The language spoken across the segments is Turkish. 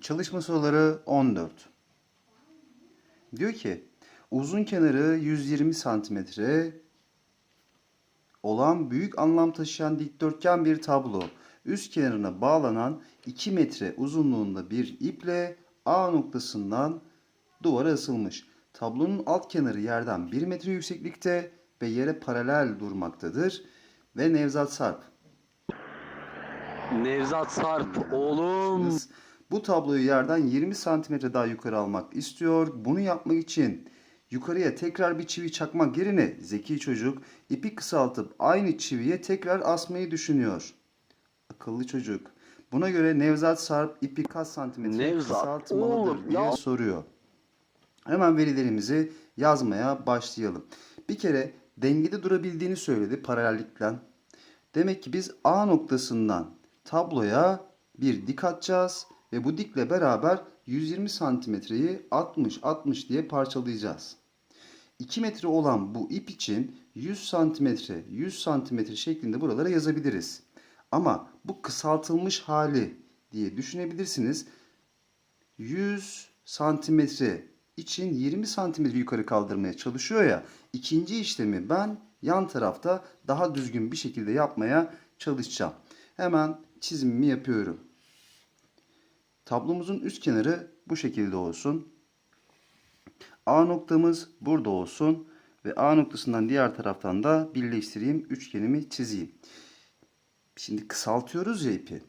Çalışma soruları 14. Diyor ki uzun kenarı 120 santimetre olan büyük anlam taşıyan dikdörtgen bir tablo. Üst kenarına bağlanan 2 metre uzunluğunda bir iple A noktasından duvara asılmış. Tablonun alt kenarı yerden 1 metre yükseklikte ve yere paralel durmaktadır. Ve Nevzat Sarp Nevzat Sarp oğlum. Bu tabloyu yerden 20 santimetre daha yukarı almak istiyor. Bunu yapmak için yukarıya tekrar bir çivi çakmak yerine zeki çocuk ipi kısaltıp aynı çiviye tekrar asmayı düşünüyor. Akıllı çocuk. Buna göre Nevzat Sarp ipi kaç santimetre Nevzat, kısaltmalıdır diye soruyor. Hemen verilerimizi yazmaya başlayalım. Bir kere dengede durabildiğini söyledi paralellikten. Demek ki biz A noktasından tabloya bir dik atacağız ve bu dikle beraber 120 santimetreyi 60-60 diye parçalayacağız. 2 metre olan bu ip için 100 santimetre 100 santimetre şeklinde buralara yazabiliriz. Ama bu kısaltılmış hali diye düşünebilirsiniz. 100 santimetre için 20 santimetre yukarı kaldırmaya çalışıyor ya. İkinci işlemi ben yan tarafta daha düzgün bir şekilde yapmaya çalışacağım. Hemen çizimimi yapıyorum. Tablomuzun üst kenarı bu şekilde olsun. A noktamız burada olsun ve A noktasından diğer taraftan da birleştireyim, üçgenimi çizeyim. Şimdi kısaltıyoruz ya ipi.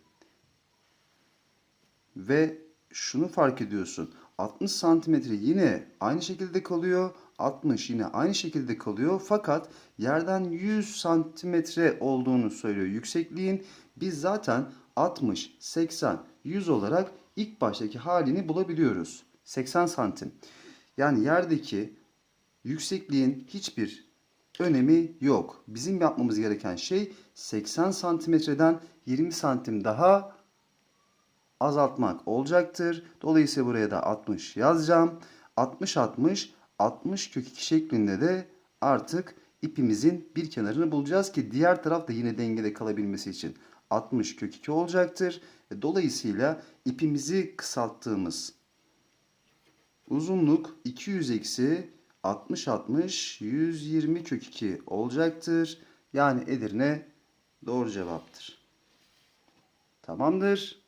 Ve şunu fark ediyorsun. 60 santimetre yine aynı şekilde kalıyor. 60 yine aynı şekilde kalıyor. Fakat yerden 100 santimetre olduğunu söylüyor yüksekliğin. Biz zaten 60, 80, 100 olarak ilk baştaki halini bulabiliyoruz. 80 santim. Yani yerdeki yüksekliğin hiçbir önemi yok. Bizim yapmamız gereken şey 80 santimetreden 20 santim daha azaltmak olacaktır. Dolayısıyla buraya da 60 yazacağım. 60 60 60 kök 2 şeklinde de artık ipimizin bir kenarını bulacağız ki diğer taraf da yine dengede kalabilmesi için 60 kök 2 olacaktır. Ve dolayısıyla ipimizi kısalttığımız uzunluk 200 eksi 60 60 120 kök 2 olacaktır. Yani Edirne doğru cevaptır. Tamamdır.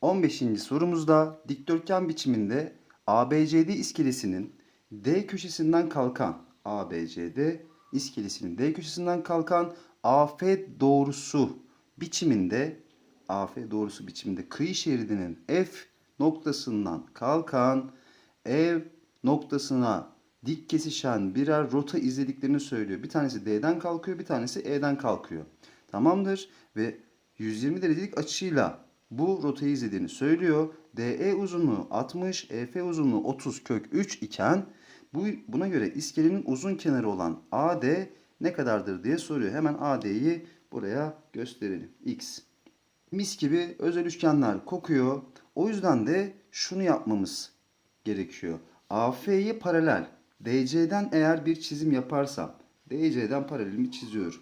15. sorumuzda dikdörtgen biçiminde ABCD iskelesinin D köşesinden kalkan ABCD iskelesinin D köşesinden kalkan AF doğrusu biçiminde AF doğrusu biçiminde kıyı şeridinin F noktasından kalkan E noktasına dik kesişen birer rota izlediklerini söylüyor. Bir tanesi D'den kalkıyor, bir tanesi E'den kalkıyor. Tamamdır ve 120 derecelik açıyla bu rotayı izlediğini söylüyor. DE uzunluğu 60, EF uzunluğu 30 kök 3 iken bu, buna göre iskelenin uzun kenarı olan AD ne kadardır diye soruyor. Hemen AD'yi buraya gösterelim. X. Mis gibi özel üçgenler kokuyor. O yüzden de şunu yapmamız gerekiyor. AF'ye paralel. DC'den eğer bir çizim yaparsam, DC'den paralelimi çiziyorum.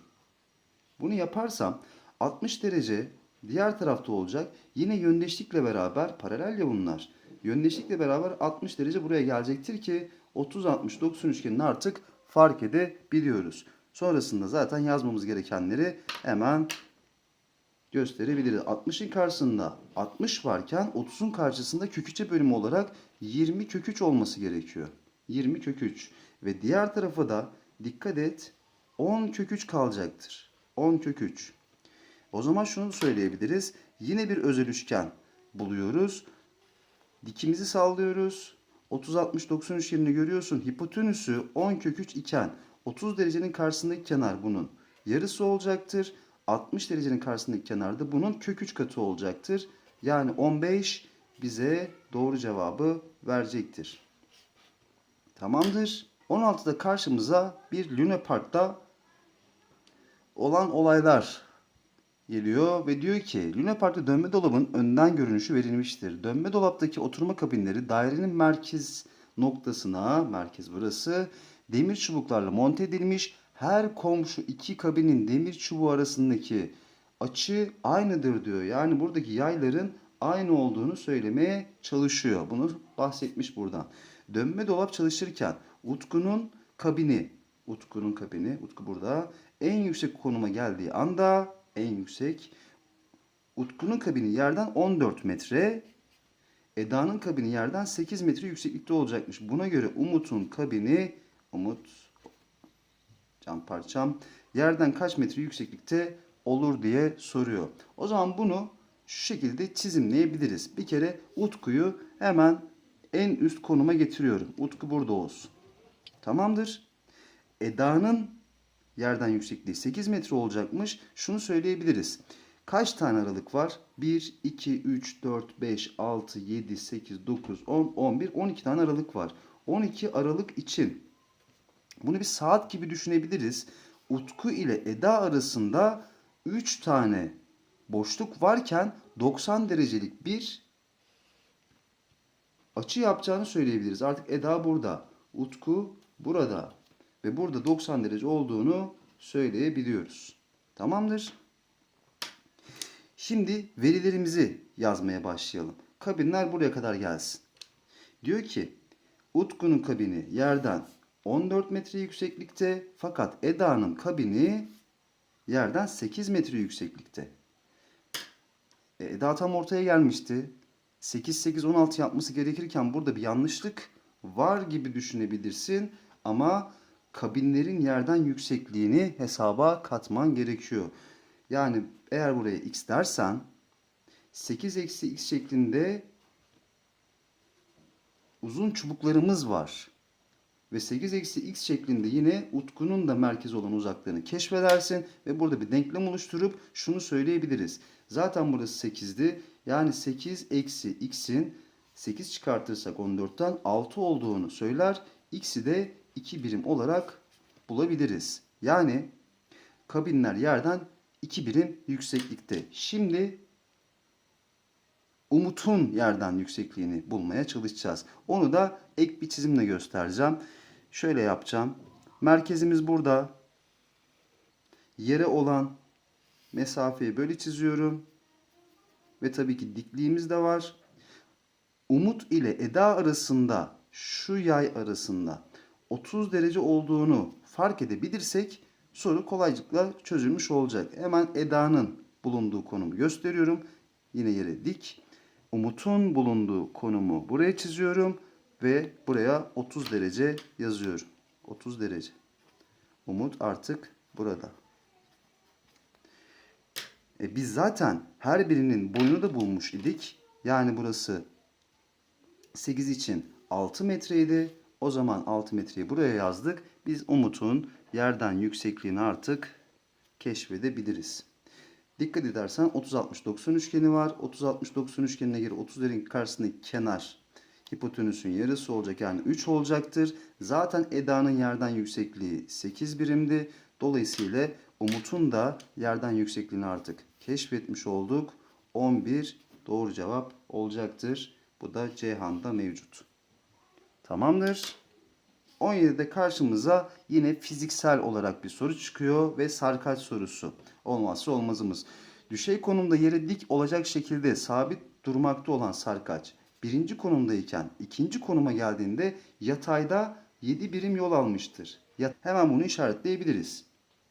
Bunu yaparsam 60 derece diğer tarafta olacak. Yine yöndeşlikle beraber paralel ya bunlar. Yöndeşlikle beraber 60 derece buraya gelecektir ki 30 60 90 üçgenini artık fark edebiliyoruz. Sonrasında zaten yazmamız gerekenleri hemen gösterebiliriz. 60'ın karşısında 60 varken 30'un karşısında kök 3'e bölümü olarak 20 kök 3 olması gerekiyor. 20 kök 3 ve diğer tarafa da dikkat et 10 kök 3 kalacaktır. 10 kök 3. O zaman şunu söyleyebiliriz. Yine bir özel üçgen buluyoruz. Dikimizi sağlıyoruz. 30 60 90 üçgenini görüyorsun. Hipotenüsü 10 kök 3 iken 30 derecenin karşısındaki kenar bunun yarısı olacaktır. 60 derecenin karşısındaki kenar da bunun kök 3 katı olacaktır. Yani 15 bize doğru cevabı verecektir. Tamamdır. 16'da karşımıza bir Luna Park'ta olan olaylar geliyor ve diyor ki Luna Park'ta dönme dolabın önden görünüşü verilmiştir. Dönme dolaptaki oturma kabinleri dairenin merkez noktasına, merkez burası, demir çubuklarla monte edilmiş. Her komşu iki kabinin demir çubuğu arasındaki açı aynıdır diyor. Yani buradaki yayların aynı olduğunu söylemeye çalışıyor. Bunu bahsetmiş buradan. Dönme dolap çalışırken Utku'nun kabini, Utku'nun kabini, Utku burada en yüksek konuma geldiği anda en yüksek Utku'nun kabini yerden 14 metre, Eda'nın kabini yerden 8 metre yükseklikte olacakmış. Buna göre Umut'un kabini, Umut, cam parçam, yerden kaç metre yükseklikte olur diye soruyor. O zaman bunu şu şekilde çizimleyebiliriz. Bir kere Utku'yu hemen en üst konuma getiriyorum. Utku burada olsun. Tamamdır. Eda'nın yerden yüksekliği 8 metre olacakmış. Şunu söyleyebiliriz. Kaç tane aralık var? 1, 2, 3, 4, 5, 6, 7, 8, 9, 10, 11, 12 tane aralık var. 12 aralık için bunu bir saat gibi düşünebiliriz. Utku ile Eda arasında 3 tane boşluk varken 90 derecelik bir açı yapacağını söyleyebiliriz. Artık Eda burada, Utku burada ve burada 90 derece olduğunu söyleyebiliyoruz. Tamamdır. Şimdi verilerimizi yazmaya başlayalım. Kabinler buraya kadar gelsin. Diyor ki Utku'nun kabini yerden 14 metre yükseklikte fakat Eda'nın kabini yerden 8 metre yükseklikte. E, Eda tam ortaya gelmişti. 8 8 16 yapması gerekirken burada bir yanlışlık var gibi düşünebilirsin ama kabinlerin yerden yüksekliğini hesaba katman gerekiyor. Yani eğer buraya x dersen 8 eksi x şeklinde uzun çubuklarımız var. Ve 8 eksi x şeklinde yine utkunun da merkezi olan uzaklığını keşfedersin. Ve burada bir denklem oluşturup şunu söyleyebiliriz. Zaten burası 8'di. Yani 8 eksi x'in 8 çıkartırsak 14'ten 6 olduğunu söyler. X'i de 2 birim olarak bulabiliriz. Yani kabinler yerden 2 birim yükseklikte. Şimdi Umut'un yerden yüksekliğini bulmaya çalışacağız. Onu da ek bir çizimle göstereceğim. Şöyle yapacağım. Merkezimiz burada. Yere olan mesafeyi böyle çiziyorum. Ve tabii ki dikliğimiz de var. Umut ile Eda arasında şu yay arasında 30 derece olduğunu fark edebilirsek soru kolaylıkla çözülmüş olacak. Hemen Eda'nın bulunduğu konumu gösteriyorum. Yine yere dik. Umut'un bulunduğu konumu buraya çiziyorum ve buraya 30 derece yazıyorum. 30 derece. Umut artık burada. E biz zaten her birinin boyunu da bulmuş idik. Yani burası 8 için 6 metreydi. O zaman 6 metreyi buraya yazdık. Biz Umut'un yerden yüksekliğini artık keşfedebiliriz. Dikkat edersen 30-60-90 üçgeni var. 30-60-90 üçgenine göre 30'ların karşısındaki kenar hipotenüsün yarısı olacak. Yani 3 olacaktır. Zaten Eda'nın yerden yüksekliği 8 birimdi. Dolayısıyla Umut'un da yerden yüksekliğini artık keşfetmiş olduk. 11 doğru cevap olacaktır. Bu da Ceyhan'da mevcut. Tamamdır. 17'de karşımıza yine fiziksel olarak bir soru çıkıyor ve sarkaç sorusu. Olmazsa olmazımız. Düşey konumda yere dik olacak şekilde sabit durmakta olan sarkaç birinci konumdayken ikinci konuma geldiğinde yatayda 7 birim yol almıştır. Ya, hemen bunu işaretleyebiliriz.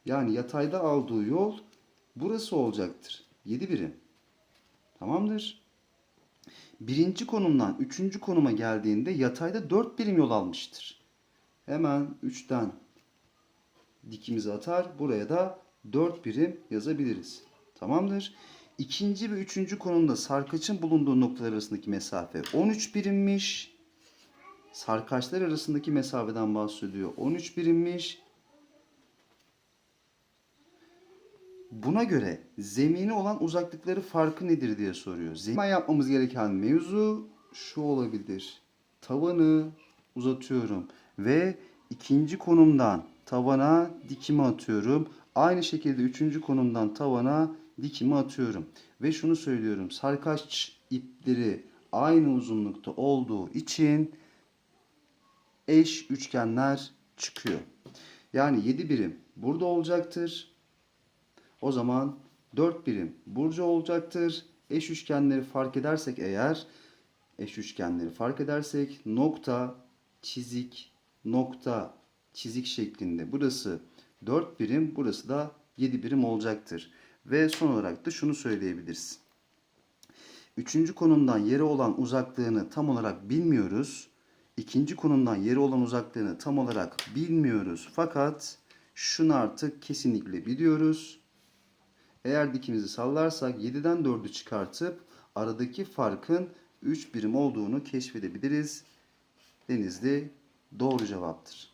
Yani yatayda aldığı yol burası olacaktır. 7 birim. Tamamdır. Birinci konumdan üçüncü konuma geldiğinde yatayda 4 birim yol almıştır. Hemen 3'ten dikimizi atar. Buraya da 4 birim yazabiliriz. Tamamdır. İkinci ve üçüncü konumda sarkaçın bulunduğu noktalar arasındaki mesafe 13 birimmiş. Sarkaçlar arasındaki mesafeden bahsediyor. 13 birimmiş. Buna göre zemini olan uzaklıkları farkı nedir diye soruyor. Zemin yapmamız gereken mevzu şu olabilir. Tavanı uzatıyorum ve ikinci konumdan tavana dikimi atıyorum. Aynı şekilde üçüncü konumdan tavana dikimi atıyorum. Ve şunu söylüyorum. Sarkaç ipleri aynı uzunlukta olduğu için eş üçgenler çıkıyor. Yani 7 birim burada olacaktır. O zaman 4 birim burcu olacaktır. Eş üçgenleri fark edersek eğer eş üçgenleri fark edersek nokta, çizik, nokta, çizik şeklinde. Burası 4 birim, burası da 7 birim olacaktır. Ve son olarak da şunu söyleyebiliriz. Üçüncü konumdan yere olan uzaklığını tam olarak bilmiyoruz. İkinci konumdan yere olan uzaklığını tam olarak bilmiyoruz. Fakat şunu artık kesinlikle biliyoruz. Eğer dikimizi sallarsak 7'den 4'ü çıkartıp aradaki farkın 3 birim olduğunu keşfedebiliriz. Denizli doğru cevaptır.